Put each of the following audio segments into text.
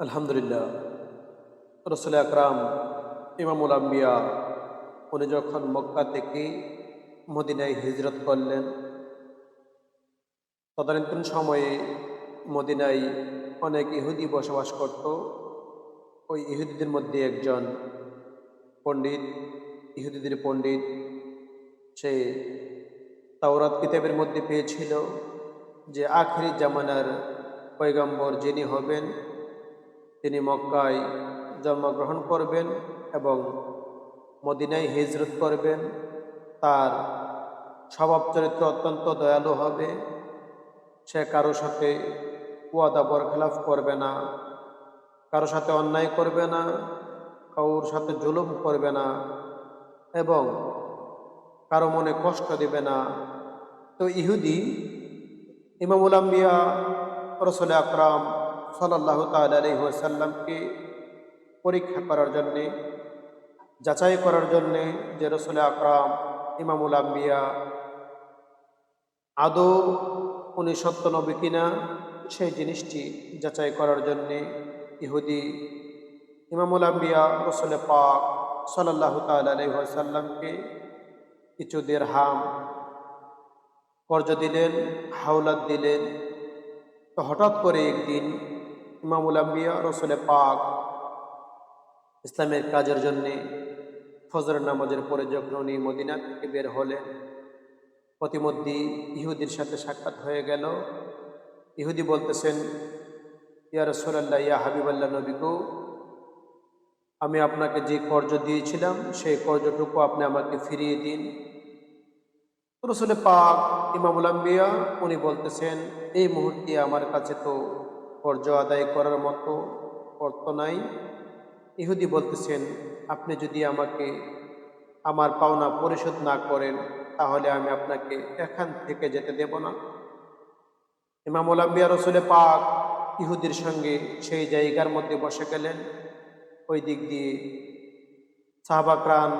আলহামদুলিল্লাহ। রসুল আকরাম, ইমামুল আম্বিয়া, উনি যখন মক্কা থেকে মদিনায় হিজরত করলেন, তদানীন্তন সময়ে মদিনায় অনেক ইহুদি বসবাস করত। ওই ইহুদিদের মধ্যে একজন পণ্ডিত, ইহুদিদের পণ্ডিত, সে তাওরাত কিতাবের মধ্যে পেয়েছিল যে আখেরি জামানার পয়গম্বর যিনি হবেন তিনি মক্কায় জন্মগ্রহণ করবেন এবং মদিনায় হিজরত করবেন। তার স্বভাব চরিত্র অত্যন্ত দয়ালু হবে। সে কারও সাথে ওয়াদা বরখেলাফ করবে না, কারও সাথে অন্যায় করবে না, কারোর সাথে জুলুম করবে না এবং কারও মনে কষ্ট দেবে না। তো ইহুদি, ইমামুল আম্বিয়া, রসুল আকরাম সাল্লাহ তাল্লামকে পরীক্ষা করার জন্যে, যাচাই করার জন্যে যে রসুল আকরাম, ইমামুল আম্বিয়া, আদৌ উনি সত্য নবী কিনা, সেই জিনিসটি যাচাই করার জন্যে ইহুদি ইমামুল আম্বিয়া, রসুল পাক সাল্লাহ তাল্লামকে কিছু দের হাম কর্জ দিলেন, হাওলাত দিলেন। তো হঠাৎ করে একদিন ইমামুল আম্বিয়া, রসুলে পাক। ইসলামের কাজের জন্যে ফজর নামাজের পরে যখন উনি মদিনা থেকে বের হলেন, প্রতিমধ্যে ইহুদির সাথে সাক্ষাৎ হয়ে গেল। ইহুদি বলতেছেন, ইয়া রসুল্লাহ ইয়া হাবিবাল্লাহ নবীকু আমি আপনাকে যে কর্জ দিয়েছিলাম, সেই কর্জটুকু আপনি আমাকে ফিরিয়ে দিন। রসুলে পাক ইমামুল আম্বিয়া, উনি বলতেছেন, এই মুহূর্তে আমার কাছে তো কর্জ আদায় করার মতো অর্থ নাই। ইহুদি বলতেছেন, আপনি যদি আমাকে, আমার পাওনা পরিশোধ না করেন, তাহলে আমি আপনাকে এখান থেকে যেতে দেব না। ইমামুল আম্বিয়া রসুলে পাক ইহুদির সঙ্গে সেই জায়গার মধ্যে বসে গেলেন। ওই দিক দিয়ে সাহাবাকরাম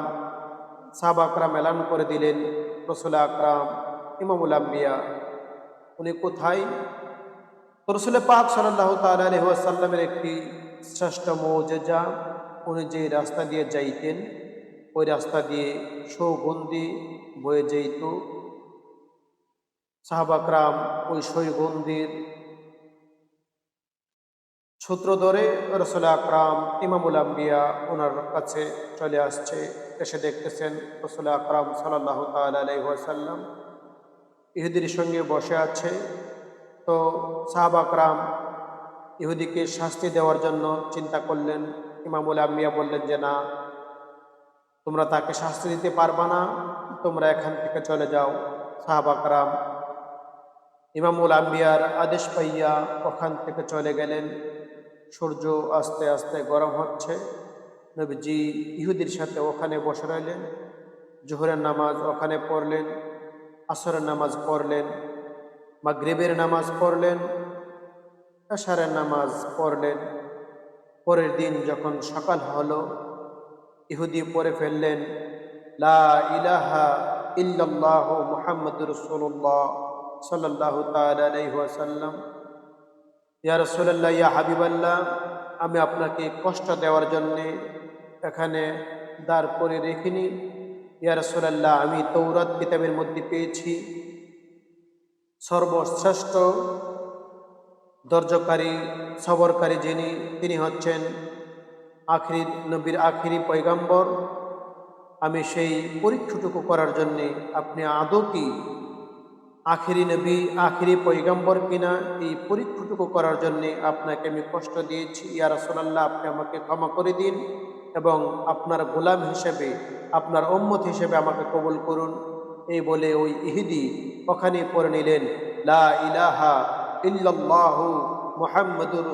সাহাবাকরাম এলান করে দিলেন। রসুল আকরাম, ইমামুল আম্বিয়া, উনি কোথায়? রসুল পাক সাল্লাহ তাল্লামের একটি শ্রেষ্ঠ মৌজেজা, উনি যে রাস্তা দিয়ে যাইতেন, ওই রাস্তা দিয়ে সৌগন্ধি বয়ে যেত সাহাবাকরাম ওই সৈগন্ধির সূত্র ধরে রসুল আকরাম, ইমামুল আম্বিয়া ওনার কাছে চলে আসছে, এসে দেখতেছেন রসুল আকরাম সাল্লাহ তাল্লাম ইহুদির সঙ্গে বসে আছে। তো সাহাব আকরাম ইহুদিকে শাস্তি দেওয়ার জন্য চিন্তা করলেন। ইমামুল আম্বিয়া বললেন যে, না, তোমরা তাকে শাস্তি দিতে পারবা না, তোমরা এখান থেকে চলে যাও। সাহাব আকরাম ইমামুল আম্বিয়ার আদেশ পাইয়া ওখান থেকে চলে গেলেন। সূর্য আস্তে আস্তে গরম হচ্ছে। নবীজি ইহুদির সাথে ওখানে বসে রইলেন। জোহরের নামাজ ওখানে পড়লেন। আসরের নামাজ পড়লেন। মাগরিবের নামাজ পড়লেন আশারের নামাজ পড়লেন। পরের দিন যখন সকাল হলো, ইহুদি পরে ফেললেন, লা ইলাহা ইল্লাল্লাহু সাল্লাল্লাহু তাআলা আলাইহি ওয়াসাল্লাম। ইয়া রসুল্লাহ ইয়া হাবিবাল্লাহ, আমি আপনাকে কষ্ট দেওয়ার জন্যে এখানে দাঁড় করে রেখিনি। ইয়া রসুল্লাহ আমি তৌরাত কিতাবের মধ্যে পেয়েছি। সর্বশ্রেষ্ঠ দর্জকারী, সবরকারী যিনি, তিনি হচ্ছেন আখরি, নবীর আখিরি পৈগাম্বর আমি সেই পরীক্ষাটুকু করার জন্যে আপনি আদৌ কি আখিরি নবী, আখিরি পৈগম্বর কিনা, এই পরীক্ষাটুকু করার জন্যে আপনাকে আমি কষ্ট দিয়েছি। ইয়া রসোলাল্লাহ, আপনি আমাকে ক্ষমা করে দিন এবং আপনার গোলাম হিসেবে, আপনার ওম্মত হিসেবে আমাকে কবুল করুন। এই বলে ওই ইহিদি ওখানে পড়ে নিলেন, লা ইলাহা মুহাম্মাদুর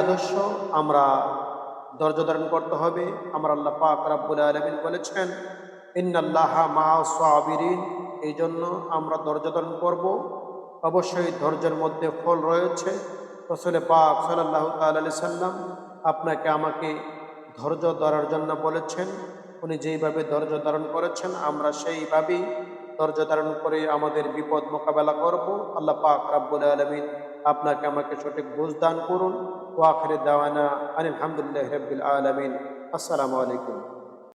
আদর্শ, আমরা ধৈর্য ধারণ করতে হবে। আমরা আল্লাহ পাক রাব্বুল আলামিন বলেছেন, ইন্নাল্লাহ মা এই জন্য আমরা ধৈর্য ধারণ করব। অবশ্যই ধৈর্যের মধ্যে ফল রয়েছে। রসুলে পাক সাল্লাহ তালি সাল্লাম আপনাকে আমাকে ধৈর্য ধরার জন্য বলেছেন, উনি যেইভাবে ধৈর্য ধারণ করেছেন, আমরা সেইভাবেই ধৈর্য ধারণ করে আমাদের বিপদ মোকাবেলা করব। আল্লাহ পাক রাব্বুল আলমিন আপনাকে আমাকে সঠিক বুঝ দান করুন। ও আখরে দাওয়ানা আলহামদুলিল্লাহ রবিল আলমিন। আসসালামু আলাইকুম।